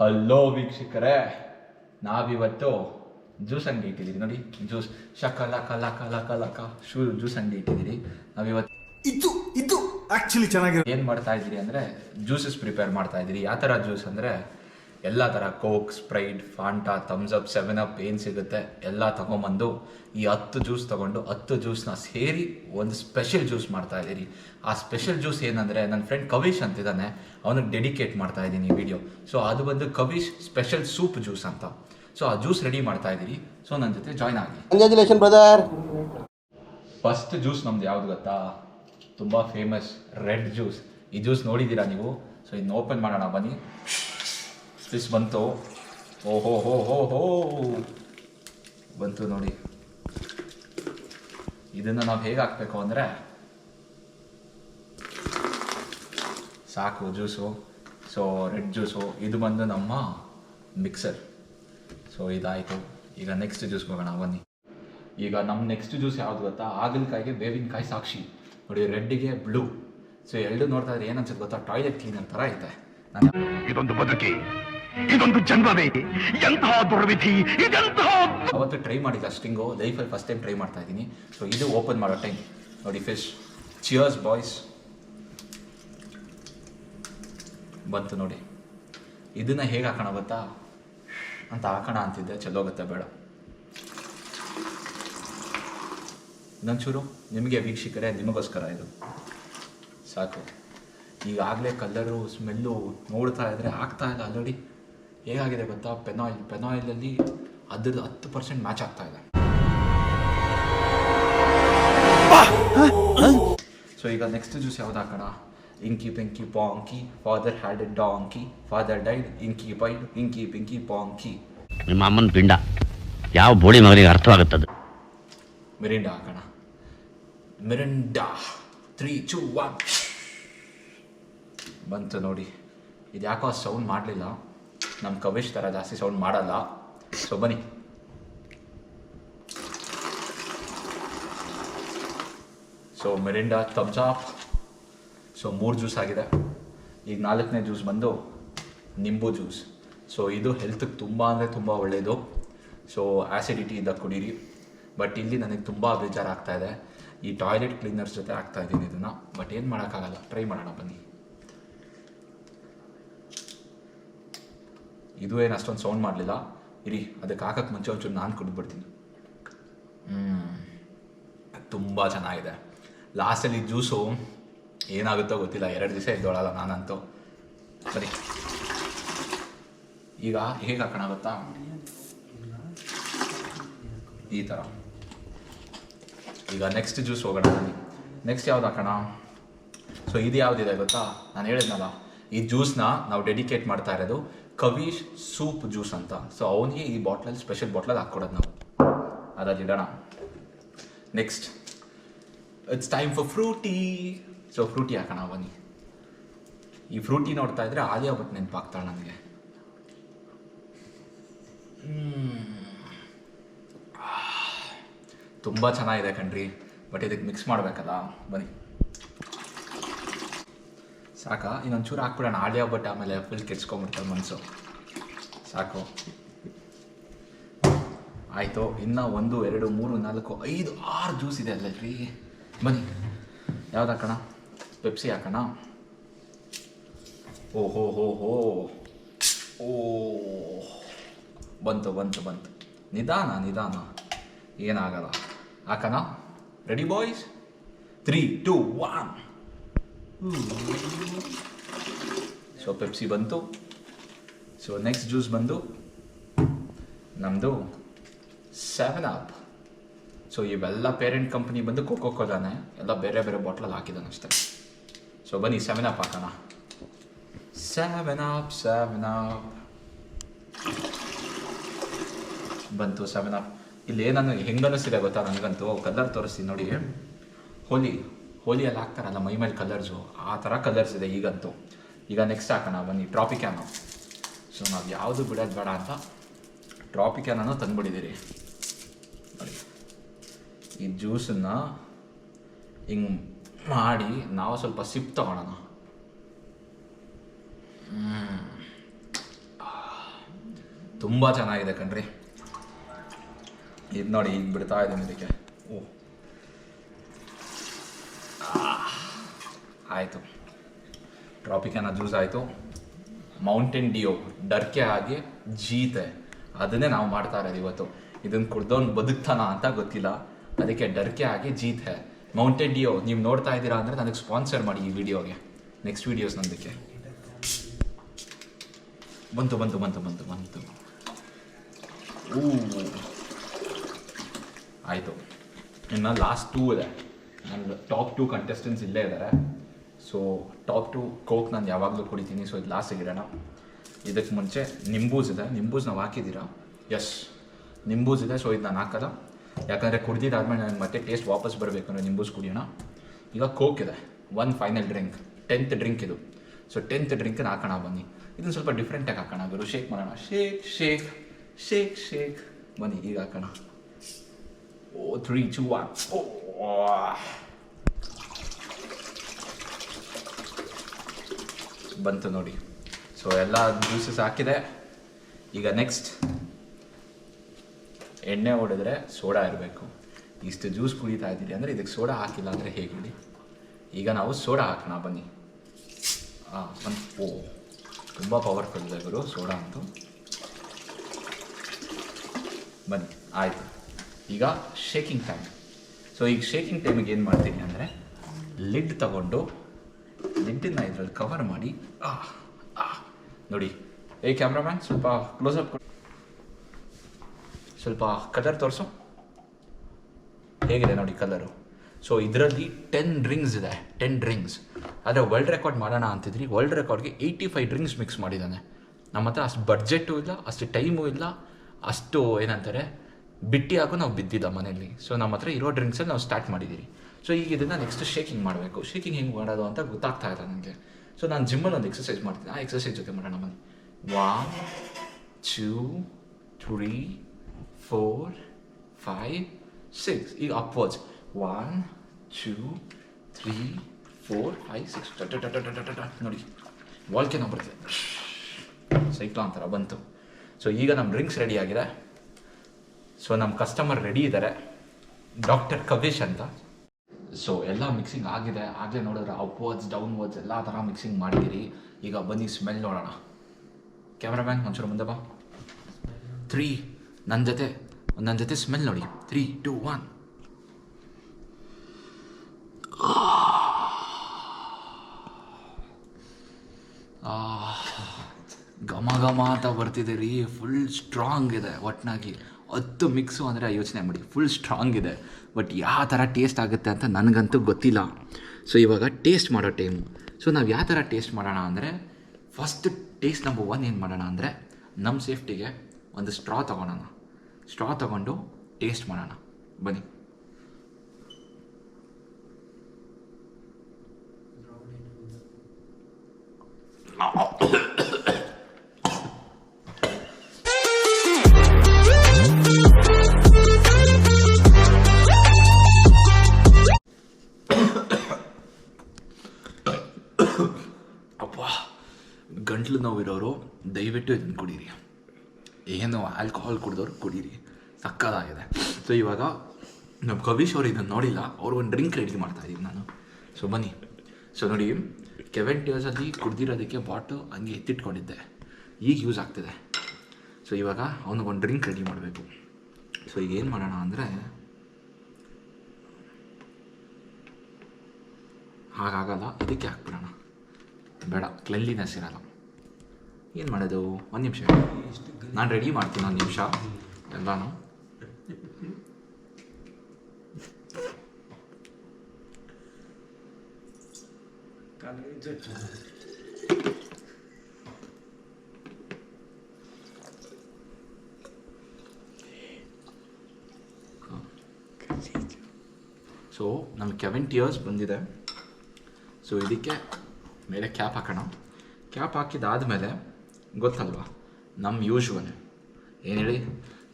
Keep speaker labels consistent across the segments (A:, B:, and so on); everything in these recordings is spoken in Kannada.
A: ಹಲೋ ವೀಕ್ಷಕರೇ ನಾವಿವತ್ತು ಜ್ಯೂಸ್ ಅಂಗಡಿ ಇಟ್ಟಿದ್ದೀರಿ ನೋಡಿ ಜ್ಯೂಸ್. ಶಕಲ ಕಲ ಕಲ ಕಲ ಕ ಶೂ ಜ್ಯೂಸ್ ಅಂಗಡಿ ಇಟ್ಟಿದ್ದೀರಿ. ನಾವಿವತ್ತು
B: ಇದು ಇದು ಆಕ್ಚುಲಿ ಚೆನ್ನಾಗಿ
A: ಏನು ಮಾಡ್ತಾ ಇದ್ದೀರಿ ಅಂದರೆ ಜ್ಯೂಸಸ್ ಪ್ರಿಪೇರ್ ಮಾಡ್ತಾ ಇದ್ದೀರಿ. ಯಾವ ಥರ ಜ್ಯೂಸ್ ಅಂದರೆ ಎಲ್ಲ ಥರ Coke Sprite Fanta Thums Up Seven Up ಏನು ಸಿಗುತ್ತೆ ಎಲ್ಲ ತೊಗೊಂಬಂದು ಈ ಹತ್ತು ಜ್ಯೂಸ್ ತೊಗೊಂಡು ಹತ್ತು ಜ್ಯೂಸ್ನ ಸೇರಿ ಒಂದು ಸ್ಪೆಷಲ್ ಜ್ಯೂಸ್ ಮಾಡ್ತಾ ಇದ್ದೀರಿ. ಆ ಸ್ಪೆಷಲ್ ಜ್ಯೂಸ್ ಏನಂದರೆ ನನ್ನ ಫ್ರೆಂಡ್ ಕವೀಶ್ ಅಂತಿದ್ದಾನೆ. ಅವನಿಗೆ ಡೆಡಿಕೇಟ್ ಮಾಡ್ತಾ ಇದ್ದೀನಿ ಈ ವಿಡಿಯೋ ಸೊ ಅದು ಬಂದು ಕವಿಶ್ ಸ್ಪೆಷಲ್ ಸೂಪ್ ಜ್ಯೂಸ್ ಅಂತ. ಸೊ ಆ ಜ್ಯೂಸ್ ರೆಡಿ ಮಾಡ್ತಾ ಇದ್ದೀರಿ. ಸೊ ನನ್ನ ಜೊತೆ ಜಾಯ್ನ್ ಆಗಿ.
C: ಕಂಗ್ರ್ಯಾಚುಲೇಷನ್ ಬ್ರದರ್
A: ಫಸ್ಟ್ ಜ್ಯೂಸ್ ನಮ್ದು ಯಾವ್ದು ಗೊತ್ತಾ? ತುಂಬ ಫೇಮಸ್ ರೆಡ್ ಜ್ಯೂಸ್ ಈ ಜ್ಯೂಸ್ ನೋಡಿದ್ದೀರಾ ನೀವು? ಸೊ ಇದನ್ನ ಓಪನ್ ಮಾಡೋಣ ಬನ್ನಿ. ಫಿಸ್ ಬಂತು. ಓಹೋ ಹೋ ಹೋ ಹೋ ಬಂತು ನೋಡಿ. ಇದನ್ನು ನಾವು ಹೇಗೆ ಹಾಕಬೇಕು ಅಂದರೆ, ಸಾಕು ಜ್ಯೂಸು. So red juice. ಇದು ಬಂದು ನಮ್ಮ ಮಿಕ್ಸರ್ ಸೊ ಇದಾಯಿತು. ಈಗ ನೆಕ್ಸ್ಟ್ ಜ್ಯೂಸ್ ಹೋಗೋಣ ಬನ್ನಿ. ಈಗ ನಮ್ಮ ನೆಕ್ಸ್ಟ್ ಜ್ಯೂಸ್ ಯಾವುದು ಗೊತ್ತಾ? ಹಾಗಲಕಾಯಿಗೆ ಬೇವಿನಕಾಯಿ ಸಾಕ್ಷಿ. ನೋಡಿ ರೆಡ್ಡಿಗೆ ಬ್ಲೂ ಸೊ ಎರಡು ನೋಡ್ತಾ ಇದ್ರೆ ಏನನ್ಸುತ್ತೆ ಗೊತ್ತಾ? ಟಾಯ್ಲೆಟ್ ಕ್ಲೀನರ್ ಥರ ಐತೆ.
D: ಇದೊಂದು ಬದುಕಿ. ಇದೊಂದು ಜನ್ಮವೇ. ಎಂತಹ ದುರ್ವಿಧಿ, ಇದೆಂತಹ
A: ಅವತ್ತು ಟ್ರೈ ಮಾಡಿಲ್ಲ ಸ್ಟಿಂಗು ಲೈಫಲ್ಲಿ ಫಸ್ಟ್ ಟೈಮ್ ಟ್ರೈ ಮಾಡ್ತಾ ಇದ್ದೀನಿ. ಸೊ ಇದು ಓಪನ್ ಮಾಡೋ ಟೈಮ್ ನೋಡಿ ಫಿಶ್ ಚಿಯರ್ಸ್ ಬಾಯ್ಸ್ ಬಂತು ನೋಡಿ. ಇದನ್ನ ಹೇಗೆ ಹಾಕೋಣ ಗೊತ್ತಾ? ಅಂತ ಹಾಕೋಣ ಅಂತಿದ್ದೆ. ಚಲೋಗತ್ತೆ ಬೇಡ. ಇನ್ನೊಂಚೂರು, ನಿಮಗೆ ವೀಕ್ಷಕರೇ, ನಿಮಗೋಸ್ಕರ ಇದು. ಸಾಕು. ಈಗಾಗಲೇ ಕಲ್ಲರು ಸ್ಮೆಲ್ಲು ನೋಡ್ತಾ ಇದ್ರೆ ಆಗ್ತಾ ಇಲ್ಲ ಆಲ್ರೆಡಿ ಹೇಗಾಗಿದೆ ಗೊತ್ತಾ? ಪೆನಾಯಿಲ್ ಪೆನಾಯಿಲಲ್ಲಿ ಅದ್ರದ್ದು ಹತ್ತು ಪರ್ಸೆಂಟ್ ಮ್ಯಾಚ್ ಆಗ್ತಾ ಇದೆ. ಸೊ ಈಗ ನೆಕ್ಸ್ಟ್ ಜ್ಯೂಸ್ ಯಾವ್ದು ಹಾಕೋಣ? Inky pinky ponky father had a donkey father died inky pied inky pinky ponky
E: ನಿಮ್ಮ ಅಮ್ಮನ ಪಿಂಡ ಯಾವ ಬೋಳಿ ಮಗನಿಗೆ ಅರ್ಥವಾಗುತ್ತದೆ?
A: ಮಿರಿಂಡ ಹಾಕೋಣ. ಮಿರಿಂಡ ತ್ರೀ ಚೂ ಒನ್ ಬಂತು ನೋಡಿ. ಇದು ಯಾಕೋ ಸೌಂಡ್ ಮಾಡಲಿಲ್ಲ. ನಮ್ಮ ಕವಿಶ್ ಥರ ಜಾಸ್ತಿ ಸೌಂಡ್ ಮಾಡಲ್ಲ. ಸೊ ಬನ್ನಿ. ಸೊ ಮೆರಿಂಡಾ ತಬ್ಜಾ ಸೊ ಮೂರು ಜ್ಯೂಸ್ ಆಗಿದೆ. ಈಗ ನಾಲ್ಕನೇ ಜ್ಯೂಸ್ ಬಂದು ನಿಂಬು ಜ್ಯೂಸ್ ಸೊ ಇದು ಹೆಲ್ತ್ಗೆ ತುಂಬ ಅಂದರೆ ತುಂಬ ಒಳ್ಳೆಯದು ಸೊ ಆ್ಯಸಿಡಿಟಿ ಇದ್ದ ಕುಡೀರಿ. ಬಟ್ ಇಲ್ಲಿ ನನಗೆ ತುಂಬ ಬೇಜಾರಾಗ್ತಾ ಇದೆ. ಈ ಟಾಯ್ಲೆಟ್ ಕ್ಲೀನರ್ಸ್ ಜೊತೆ ಆಗ್ತಾ ಇದ್ದೀನಿ ಇದನ್ನು. ಬಟ್ ಏನು ಮಾಡೋಕ್ಕಾಗಲ್ಲ? ಟ್ರೈ ಮಾಡೋಣ, ಬನ್ನಿ. ಇದು ಏನು ಅಷ್ಟೊಂದು ಸೌಂಡ್ ಮಾಡಲಿಲ್ಲ. ಇರಿ, ಅದಕ್ಕೆ ಹಾಕಕ್ಕೆ ಮುಂಚೆ ಒಂಚೂರು ನಾನು ಕುಡಿದ್ಬಿಡ್ತೀನಿ. ತುಂಬ ಚೆನ್ನಾಗಿದೆ. ಲಾಸ್ಟಲ್ಲಿ ಜ್ಯೂಸು ಏನಾಗುತ್ತೋ ಗೊತ್ತಿಲ್ಲ. ಎರಡು ದಿವಸ ಇದ್ದೋಳಲ್ಲ ನಾನಂತೂ. ಸರಿ. ಈಗ ಹೇಗೆ ಹಾಕೋಣ ಗೊತ್ತಾ? ಈ ಥರ ಈಗ ನೆಕ್ಸ್ಟ್ ಜ್ಯೂಸ್ ಹೋಗೋಣ ನೆಕ್ಸ್ಟ್ ಯಾವ್ದು ಹಾಕೋಣ? ಸೊ ಇದು ಯಾವ್ದಿದೆ ಗೊತ್ತಾ? ನಾನು ಹೇಳಿದ್ನಲ್ಲ. ಈ ಜ್ಯೂಸ್ನ ನಾವು ಡೆಡಿಕೇಟ್ ಮಾಡ್ತಾ ಇರೋದು ಕವೀಶ್ ಸೂಪ್ ಜ್ಯೂಸ್ ಅಂತ. ಸೊ ಅವನಿಗೆ ಈ ಬಾಟ್ಲಲ್ಲಿ ಸ್ಪೆಷಲ್ ಬಾಟ್ಲಲ್ಲಿ ಹಾಕ್ಕೊಡೋದು ನಾವು. ಅದ್ರಲ್ಲಿ ಇಡೋಣ. Next it's time for Frooti so Frooti ಹಾಕೋಣ ಬನ್ನಿ. ಈ ಫ್ರೂಟಿ ನೋಡ್ತಾ ಇದ್ರೆ ಆಲಿಯಾ ಭಟ್ ನೆನಪಾಗ್ತಾಳೆ ನನಗೆ. ತುಂಬ ಚೆನ್ನಾಗಿದೆ ಕಣ್ರಿ. ಬಟ್ ಇದಕ್ಕೆ ಮಿಕ್ಸ್ ಮಾಡಬೇಕಲ್ಲ? ಬನ್ನಿ. ಸಾಕಾ? ಇನ್ನೊಂಚೂರು ಹಾಕ್ಬಿಡೋಣ. ಆಡಿಯೋ ಬಟ್ ಆಮೇಲೆ ಫುಲ್ ಕೆಚ್ಕೊಂಡ್ಬಿಡ್ತಾರೆ ಮನಸ್ಸು ಸಾಕು. ಆಯಿತು. ಇನ್ನು ಒಂದು, ಎರಡು, ಮೂರು, ನಾಲ್ಕು, ಐದು, ಆರು ಜ್ಯೂಸ್ ಇದೆ ಅಲ್ಲ ರೀ ಬನ್ನಿ. ಯಾವ್ದು ಹಾಕೋಣ? ಪೆಪ್ಸಿ ಹಾಕೋಣ. ಓಹೋ, ಹೋ ಹೋ. ಓ. ಬಂತು ಬಂತು ಬಂತು. ನಿಧಾನ ನಿಧಾನ. ಏನಾಗಲ್ಲ. ಹಾಕೋಣ. Ready boys three two one so Pepsi ಬಂತು ಸೊ ನೆಕ್ಸ್ಟ್ ಜ್ಯೂಸ್ ಬಂದು ನಮ್ಮದು ಸೆವೆನ್ ಅಪ್ ಸೊ ಇವೆಲ್ಲ ಪೇರೆಂಟ್ ಕಂಪ್ನಿ ಬಂದು ಕೋಕೋ ಕೋಲಾನೆ ಎಲ್ಲ ಬೇರೆ ಬೇರೆ ಬಾಟ್ಲಲ್ಲಿ ಹಾಕಿದ್ದಾನೆ ಅಷ್ಟೇ. ಸೊ ಬನ್ನಿ ಸೆವೆನ್ ಅಪ್ ಹಾಕೋಣ. ಸೆವೆನ್ ಅಪ್ ಸೆವೆನ್ ಅಪ್ ಬಂತು ಸೆವೆನ್ ಅಪ್ ಇಲ್ಲಿ ಏನನ್ನು ಹೆಂಗೆ ಗೊತ್ತಾ ನನಗಂತೂ? ಕಲರ್ ತೋರಿಸ್ತೀನಿ ನೋಡಿ. ಹೋಲಿ ಹೋಲಿಯಲ್ಲಿ ಹಾಕ್ತಾರಲ್ಲ ಮೈ ಮೇಲೆ ಕಲರ್ಸು ಆ ಥರ ಕಲರ್ಸ್ ಇದೆ ಈಗಂತೂ. ಈಗ ನೆಕ್ಸ್ಟ್ ಹಾಕೋಣ, ಬನ್ನಿ ಟ್ರಾಪಿಕ್ಯಾನೋ ಸೊ ನಾವು ಯಾವುದು ಬಿಡೋದು ಬೇಡ ಅಂತ ಟ್ರಾಪಿಕ್ಯಾನೋ ತಂದ್ಬಿಟ್ಟಿದ್ದೀರಿ. ನೋಡಿ. ಈ ಜ್ಯೂಸನ್ನು ಹಿಂಗೆ ಮಾಡಿ ನಾವು ಸ್ವಲ್ಪ ಸಿಪ್ ತಗೊಳ್ಳೋಣ ತುಂಬ ಚೆನ್ನಾಗಿದೆ ಕಣ್ರಿ. ಇದು ನೋಡಿ ಈಗ ಬಿಡ್ತಾ ಇದ್ದೀನಿ ಇದಕ್ಕೆ. ಓ. ಆಯಿತು. ಟ್ರಾಪಿಕನ ಜೂಸ್ ಆಯಿತು. ಮೌಂಟೇನ್ ಡಿಯೋ ಡರ್ಕೆ ಆಗಿ ಜೀತೆ. ಅದನ್ನೇ ನಾವು ಮಾಡ್ತಾ ಇರೋದು ಇವತ್ತು. ಇದನ್ನು ಕುಡ್ದವ್ನು ಬದುಕ್ತಾನ ಅಂತ ಗೊತ್ತಿಲ್ಲ. ಅದಕ್ಕೆ ಡರ್ಕೆ ಆಗಿ ಜೀತೆ. ಮೌಂಟೇನ್ ಡಿಯೋ ನೀವು ನೋಡ್ತಾ ಇದ್ದೀರಾ ಅಂದರೆ ನನಗೆ ಸ್ಪಾನ್ಸರ್ ಮಾಡಿ ಈ ವಿಡಿಯೋಗೆ. ನೆಕ್ಸ್ಟ್ ವೀಡಿಯೋಸ್ ನಂದಕ್ಕೆ. ಬಂತು ಬಂತು ಬಂತು ಬಂತು ಬಂತು. ಊ. ಆಯಿತು. ಇನ್ನು ಲಾಸ್ಟ್ ಟೂ ಇದೆ. ನನ್ನ ಟಾಪ್ ಟೂ ಕಂಟೆಸ್ಟೆಂಟ್ಸ್ ಇಲ್ಲೇ ಇದ್ದಾರೆ ಸೊ ಟಾಪ್ ಟು ಕೋಕ್ ನಾನು ಯಾವಾಗಲೂ ಕುಡಿತೀನಿ. ಸೊ ಇದು ಲಾಸ್ಟ್ ಇಡೋಣ. ಇದಕ್ಕೆ ಮುಂಚೆ ನಿಂಬೂಸ್ ಇದೆ. ನಿಂಬೂಸ್ ನಾವು ಹಾಕಿದ್ದೀರಾ? ಎಸ್ ನಿಂಬೂಸ್ ಇದೆ. ಸೊ ಇದು ನಾನು ಹಾಕಲ್ಲ. ಯಾಕಂದರೆ ಕುಡ್ದಿದ್ದಾದ್ಮೇಲೆ ನನಗೆ ಮತ್ತೆ ಟೇಸ್ಟ್ ವಾಪಸ್ ಬರಬೇಕು ಅಂದರೆ ನಿಂಬೂಸ್ ಕುಡಿಯೋಣ. ಈಗ ಕೋಕ್ ಇದೆ. One final drink tenth drink ಇದು. ಸೊ ಟೆಂತ್ ಡ್ರಿಂಕನ್ನು ಹಾಕೋಣ ಬನ್ನಿ. ಇದನ್ನು ಸ್ವಲ್ಪ ಡಿಫ್ರೆಂಟಾಗಿ ಹಾಕೋಣ. ಗುರು ಶೇಕ್ ಮಾಡೋಣ. ಶೇಕ್ ಶೇಕ್ ಶೇಕ್ ಶೇಕ್ ಬನ್ನಿ ಈಗ ಹಾಕೋಣ. ಓ ತ್ರೀ ಚೂ ಒನ್ ಓ ಬಂತು ನೋಡಿ. ಸೊ ಎಲ್ಲ ಜ್ಯೂಸಸ್ ಹಾಕಿದೆ. ಈಗ ನೆಕ್ಸ್ಟ್ ಎಣ್ಣೆ ಹೊಡೆದ್ರೆ ಸೋಡಾ ಇರಬೇಕು. ಇಷ್ಟು ಜ್ಯೂಸ್ ಕುಡಿತಾ ಇದ್ದೀರಿ ಅಂದರೆ ಇದಕ್ಕೆ ಸೋಡಾ ಹಾಕಿಲ್ಲ ಅಂದರೆ ಹೇಗೆ ಈಗ ನಾವು ಸೋಡಾ ಹಾಕೋಣ ಬನ್ನಿ. ಹಾಂ ಓ, ತುಂಬ ಪವರ್ಫುಲ್ ಇದೆ ಗುರು, ಸೋಡಾ ಅಂತೂ. ಬನ್ನಿ, ಆಯಿತು. ಈಗ ಶೇಕಿಂಗ್ ಟೈಮ್ ಸೊ ಈಗ ಶೇಕಿಂಗ್ ಟೈಮಿಗೆ ಏನು ಮಾಡ್ತೀನಿ ಅಂದರೆ ಲಿಡ್ ತಗೊಂಡು ಲಿಡ್ಡನ್ನ ಇದರಲ್ಲಿ ಕವರ್ ಮಾಡಿ ನೋಡಿ. ಏ ಕ್ಯಾಮ್ರಾಮ್ಯಾನ್ ಸ್ವಲ್ಪ ಕ್ಲೋಸಪ್ ಸ್ವಲ್ಪ ಕಲರ್ ತೋರಿಸು. ಹೇಗಿದೆ ನೋಡಿ ಕಲರು ಸೊ ಇದರಲ್ಲಿ ಟೆನ್ ಡ್ರಿಂಕ್ಸ್ ಇದೆ ಟೆನ್ ಡ್ರಿಂಕ್ಸ್ ಆದರೆ ವರ್ಲ್ಡ್ ರೆಕಾರ್ಡ್ ಮಾಡೋಣ ಅಂತಿದ್ರಿ. ವರ್ಲ್ಡ್ ರೆಕಾರ್ಡ್ಗೆ ಏಯ್ಟಿ ಫೈವ್ ಡ್ರಿಂಕ್ಸ್ ಮಿಕ್ಸ್ ಮಾಡಿದ್ದಾನೆ. ನಮ್ಮ ಹತ್ರ ಅಷ್ಟು ಬಡ್ಜೆಟು ಇಲ್ಲ, ಅಷ್ಟು ಟೈಮು ಇಲ್ಲ, ಅಷ್ಟು ಏನಂತಾರೆ, ಬಿಟ್ಟಿಯಾಗೂ ನಾವು ಬಿದ್ದಿಲ್ಲ ಮನೆಯಲ್ಲಿ. ಸೊ ನಮ್ಮ ಹತ್ರ ಇರೋ ಡ್ರಿಂಕ್ಸಲ್ಲಿ ನಾವು ಸ್ಟಾರ್ಟ್ ಮಾಡಿದ್ದೀರಿ. ಸೊ ಈಗ ಇದನ್ನು ನೆಕ್ಸ್ಟ್ ಶೇಕಿಂಗ್ ಮಾಡಬೇಕು. ಶೇಕಿಂಗ್ ಹೆಂಗೆ ಮಾಡೋದು ಅಂತ ಗೊತ್ತಾಗ್ತಾ ಇಲ್ಲ ನನಗೆ ಸೊ ನಾನು ಜಿಮ್ಮಲ್ಲಿ ಒಂದು ಎಕ್ಸಸೈಸ್ ಮಾಡ್ತೀನಿ ಆ ಎಕ್ಸಸೈಸ್ ಜೊತೆ ಮಾಡೋಣ ಬನ್ನಿ. One two three four five six ಈಗ upwards one two three four five six ನೋಡಿ. ವಾಲ್ಕೆ ನಾವು ಬರ್ತೀವಿ ಸೈಕ್ಲಾ ಅಂತಾರ ಬಂತು. ಸೊ ಈಗ ನಮ್ಮ ಡ್ರಿಂಕ್ಸ್ ರೆಡಿ ಆಗಿದೆ. ಸೊ ನಮ್ಮ ಕಸ್ಟಮರ್ ರೆಡಿ ಇದ್ದಾರೆ ಡಾಕ್ಟರ್ ಕವೇಶ್ ಅಂತ. ಸೊ ಎಲ್ಲ ಮಿಕ್ಸಿಂಗ್ ಆಗಿದೆ. ಆಗಲೇ ನೋಡಿದ್ರೆ ಅಪ್ವರ್ಡ್ಸ್ ಡೌನ್ವರ್ಡ್ಸ್ ಎಲ್ಲ ಥರ ಮಿಕ್ಸಿಂಗ್ ಮಾಡಿದ್ದೀರಿ. ಈಗ ಬನ್ನಿ ಸ್ಮೆಲ್ ನೋಡೋಣ. ಕ್ಯಾಮ್ರಾಮ್ಯಾನ್ ಒಂಚೂರು ಮುಂದೆ ಬಾ. ತ್ರೀ ನನ್ನ ಜೊತೆ ನನ್ನ ಜೊತೆ ಸ್ಮೆಲ್ ನೋಡಿ. ತ್ರೀ ಟು ಒನ್ ಘಮ ಘಮ ಅಂತ ಬರ್ತಿದೆ ರೀ. ಫುಲ್ ಸ್ಟ್ರಾಂಗ್ ಇದೆ ಒಟ್ನಾಗಿ. ಹತ್ತು ಮಿಕ್ಸು ಅಂದರೆ ಯೋಚನೆ ಮಾಡಿ. ಫುಲ್ ಸ್ಟ್ರಾಂಗ್ ಇದೆ. ಬಟ್ ಯಾವ ಥರ ಟೇಸ್ಟ್ ಆಗುತ್ತೆ ಅಂತ ನನಗಂತೂ ಗೊತ್ತಿಲ್ಲ. ಸೊ ಇವಾಗ ಟೇಸ್ಟ್ ಮಾಡೋ ಟೈಮು ಸೊ ನಾವು ಯಾವ ಥರ ಟೇಸ್ಟ್ ಮಾಡೋಣ ಅಂದರೆ ಫಸ್ಟ್ ಟೇಸ್ಟ್ ನಂಬರ್ ಒನ್ ಏನು ಮಾಡೋಣ ಅಂದರೆ ನಮ್ಮ ಸೇಫ್ಟಿಗೆ ಒಂದು ಸ್ಟ್ರಾ ತೊಗೊಳೋಣ ಸ್ಟ್ರಾ ತೊಗೊಂಡು ಟೇಸ್ಟ್ ಮಾಡೋಣ. ಬನ್ನಿ. ದಯವಿಟ್ಟು ಇದನ್ನು ಕುಡೀರಿ. ಏನು ಆಲ್ಕೋಹಾಲ್ ಕುಡಿದವ್ರು ಕುಡೀರಿ. ಸಕ್ಕದಾಗಿದೆ. ಸೊ ಇವಾಗ ನಮ್ಮ ಕವೀಶ್ ಅವರು ಇದನ್ನು ನೋಡಿಲ್ಲ. ಅವ್ರು ಒಂದು ಡ್ರಿಂಕ್ ರೆಡಿ ಮಾಡ್ತಾ ಇದ್ದೀನಿ ನಾನು. ಸೊ ಬನ್ನಿ. ಸೊ ನೋಡಿ ಕೆವೆನ್ ಡೇಸಲ್ಲಿ ಕುಡ್ದಿರೋದಕ್ಕೆ ಬಾಟು ಹಂಗೆ ಎತ್ತಿಟ್ಕೊಂಡಿದ್ದೆ. ಈಗ ಯೂಸ್ ಆಗ್ತಿದೆ. ಸೊ ಇವಾಗ ಅವನಿಗೆ ಒಂದು ಡ್ರಿಂಕ್ ರೆಡಿ ಮಾಡಬೇಕು. ಸೊ ಈಗ ಏನು ಮಾಡೋಣ ಅಂದರೆ ಹಾಗಾಗಲ್ಲ. ಅದಕ್ಕೆ ಹಾಕ್ಬಿಡೋಣ. ಬೇಡ. ಕ್ಲೆನ್ಲಿನೆಸ್ ಇರಲ್ಲ. ಏನು ಮಾಡೋದು? ಒಂದು ನಿಮಿಷ ನಾನು ರೆಡಿ ಮಾಡ್ತೀನಿ, ಒಂದು ನಿಮಿಷ. ಎಲ್ಲಾನು. ಸೊ ನಮ್ಗೆ ಕೆವೆನ್ ಇಯರ್ಸ್ ಬಂದಿದೆ. ಸೊ ಇದಕ್ಕೆ ಮೇಲೆ ಕ್ಯಾಪ್ ಹಾಕೋಣ. ಕ್ಯಾಪ್ ಹಾಕಿದಾದಮೇಲೆ ಗೊತ್ತಲ್ವಾ? ನಮ್ಮ ಯೂಶ್ವಲ್. ಏನು ಹೇಳಿ?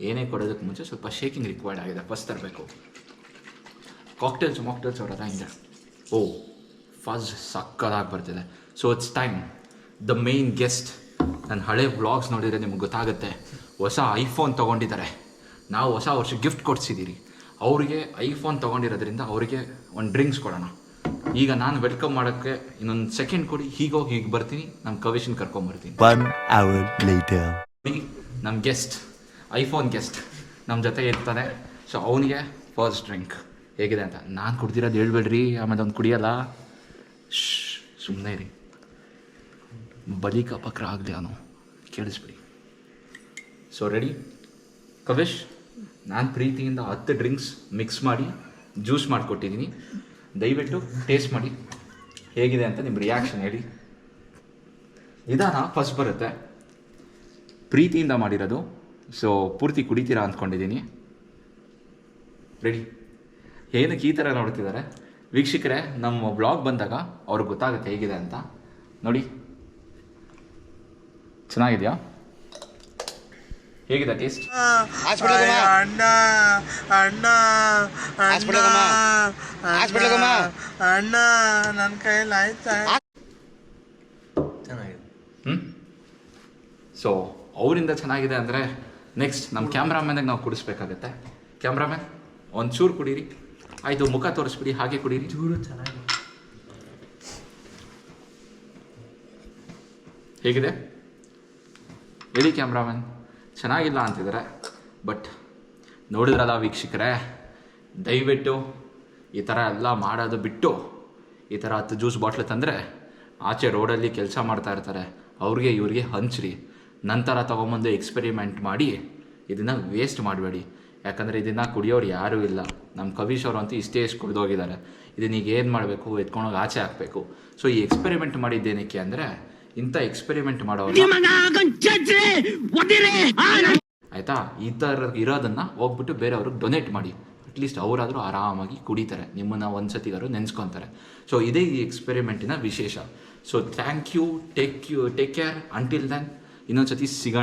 A: ಏನೇ ಕೊಡೋದಕ್ಕೆ ಮುಂಚೆ ಸ್ವಲ್ಪ ಶೇಕಿಂಗ್ ರಿಕ್ವೈರ್ಡ್ ಆಗಿದೆ. ಫಸ್ಟ್ ತರಬೇಕು. ಕಾಕ್ಟೇಲ್ಸ್ ಮಾಕ್ಟೇಲ್ಸ್ ಅವರೆಲ್ಲ ಹಿಂಗೆ ಓ ಫಸ್ಟ್ ಸಕ್ಕದಾಗಿ ಬರ್ತಿದೆ. So it's time the main guest ನನ್ನ ಹಳೆ ವ್ಲಾಗ್ಸ್ ನೋಡಿದರೆ ನಿಮ್ಗೆ ಗೊತ್ತಾಗುತ್ತೆ. ಹೊಸ ಐಫೋನ್ ತೊಗೊಂಡಿದ್ದಾರೆ. ನಾವು ಹೊಸ ವರ್ಷ ಗಿಫ್ಟ್ ಕೊಡ್ಸಿದ್ದೀರಿ ಅವರಿಗೆ ಐಫೋನ್ ತೊಗೊಂಡಿರೋದ್ರಿಂದ ಅವರಿಗೆ ಒಂದು ಡ್ರಿಂಕ್ಸ್ ಕೊಡೋಣ. ಈಗ ನಾನು ವೆಲ್ಕಮ್ ಮಾಡೋಕ್ಕೆ ಇನ್ನೊಂದು ಸೆಕೆಂಡ್ ಕೊಡಿ. ಹೀಗೋಗಿ ಹೀಗೆ ಬರ್ತೀನಿ. ನಮ್ಮ ಕವಿಶನ್ ಕರ್ಕೊಂಬರ್ತೀನಿ. ನಮ್ಮ ಗೆಸ್ಟ್ ಐಫೋನ್ ಗೆಸ್ಟ್ ನಮ್ಮ ಜೊತೆ ಇರ್ತಾನೆ. ಸೊ ಅವನಿಗೆ ಫಸ್ಟ್ ಡ್ರಿಂಕ್ ಹೇಗಿದೆ ಅಂತ. ನಾನು ಕುಡ್ದಿರೋದು ಹೇಳ್ಬೇಡ್ರಿ. ಆಮೇಲೆ ಅವ್ನು ಕುಡಿಯಲ್ಲ. ಸುಮ್ಮನೆ ರೀ ಬಲಿಕ ಪಕ್ರ ಆಗಲಿ ಅವನು. ಕೇಳಿಸ್ಬಿಡಿ. ಸೊ ರೆಡಿ ಕವಿಶ್ ನಾನು ಪ್ರೀತಿಯಿಂದ ಹತ್ತು ಡ್ರಿಂಕ್ಸ್ ಮಿಕ್ಸ್ ಮಾಡಿ ಜ್ಯೂಸ್ ಮಾಡಿಕೊಟ್ಟಿದ್ದೀನಿ ದಯವಿಟ್ಟು ಟೇಸ್ಟ್ ಮಾಡಿ. ಹೇಗಿದೆ ಅಂತ ನಿಮ್ಮ ರಿಯಾಕ್ಷನ್ ಹೇಳಿ. ನಿಧಾನ ಫಸ್ಟ್ ಬರುತ್ತೆ. ಪ್ರೀತಿಯಿಂದ ಮಾಡಿರೋದು. ಸೊ ಪೂರ್ತಿ ಕುಡಿತೀರಾ ಅಂದ್ಕೊಂಡಿದ್ದೀನಿ. ರೆಡಿ ಏನಕ್ಕೆ ಈ ಥರ ನೋಡ್ತಿದ್ದಾರೆ? ವೀಕ್ಷಕರೇ ನಮ್ಮ ಬ್ಲಾಗ್ ಬಂದಾಗ ಅವ್ರಿಗೆ ಗೊತ್ತಾಗುತ್ತೆ ಹೇಗಿದೆ ಅಂತ. ನೋಡಿ. ಚೆನ್ನಾಗಿದೆಯಾ? ಹೇಗಿದೆ ಟೇಸ್ಟ್
F: ಅಣ್ಣ ಅಣ್ಣ ಅಣ್ಣ ನನ್ನ ಕೈಯಲ್ಲಿ ಆಯ್ತಾ
A: ಹ್ಞೂ ಸೊ ಅವರಿಂದ ಚೆನ್ನಾಗಿದೆ ಅಂದರೆ ನೆಕ್ಸ್ಟ್ ನಮ್ಮ ಕ್ಯಾಮ್ರಾಮ್ಯಾನಿಗೆ ನಾವು ಕುಡಿಸ್ಬೇಕಾಗತ್ತೆ. ಕ್ಯಾಮ್ರಾಮ್ಯಾನ್ ಒಂದ್ ಚೂರು ಕುಡೀರಿ. ಆಯಿತು ಮುಖ ತೋರಿಸ್ಬಿಡಿ ಹಾಗೆ ಕುಡೀರಿ. ಚೂರು ಚೆನ್ನಾಗಿ ಹೇಗಿದೆ? ಹೇಳಿ ಕ್ಯಾಮ್ರಾಮನ್ ಚೆನ್ನಾಗಿಲ್ಲ ಅಂತಿದ್ದಾರೆ. ಬಟ್ ನೋಡಿದ್ರಲ್ಲ ವೀಕ್ಷಕರೇ ದಯವಿಟ್ಟು ಈ ಥರ ಎಲ್ಲ ಮಾಡೋದು ಬಿಟ್ಟು ಈ ಥರ ಹತ್ತು ಜ್ಯೂಸ್ ಬಾಟ್ಲು ತಂದರೆ ಆಚೆ ರೋಡಲ್ಲಿ ಕೆಲಸ ಮಾಡ್ತಾ ಇರ್ತಾರೆ. ಅವ್ರಿಗೆ ಇವ್ರಿಗೆ ಹಂಚ್ರಿ. ನಂತರ ತೊಗೊಂಬಂದು ಎಕ್ಸ್ಪೆರಿಮೆಂಟ್ ಮಾಡಿ ಇದನ್ನು ವೇಸ್ಟ್ ಮಾಡಬೇಡಿ. ಯಾಕಂದರೆ ಇದನ್ನು ಕುಡಿಯೋರು ಯಾರೂ ಇಲ್ಲ. ನಮ್ಮ ಕವೀಶ್ ಅವರು ಅಂತೂ ಇಷ್ಟೇ ಇಷ್ಟು ಕುಡಿದೋಗಿದ್ದಾರೆ ಇದನ್ನ ಈಗ ಏನು ಮಾಡಬೇಕು? ಎತ್ಕೊಂಡೋಗಿ ಆಚೆ ಹಾಕಬೇಕು. ಸೊ ಈ ಎಕ್ಸ್ಪೆರಿಮೆಂಟ್ ಮಾಡಿದ್ದೇನಕ್ಕೆ ಅಂದರೆ ಇಂಥ ಎಕ್ಸ್ಪೆರಿಮೆಂಟ್ ಮಾಡೋರು ಆಯಿತಾ? ಈ ಥರ ಇರೋದನ್ನು ಹೋಗ್ಬಿಟ್ಟು ಬೇರೆಯವ್ರಿಗೆ ಡೊನೇಟ್ ಮಾಡಿ. ಅಟ್ಲೀಸ್ಟ್ ಅವರಾದರೂ ಆರಾಮಾಗಿ ಕುಡಿತಾರೆ. ನಿಮ್ಮನ್ನು ಒಂದು ಸತಿಗಾರು ನೆನೆಸ್ಕೊತಾರೆ. ಸೊ ಇದೇ ಈ ಎಕ್ಸ್ಪೆರಿಮೆಂಟಿನ ವಿಶೇಷ. So thank you take you take care until then ಇನ್ನೊಂದು ಸತಿ ಸಿಗೋಣ.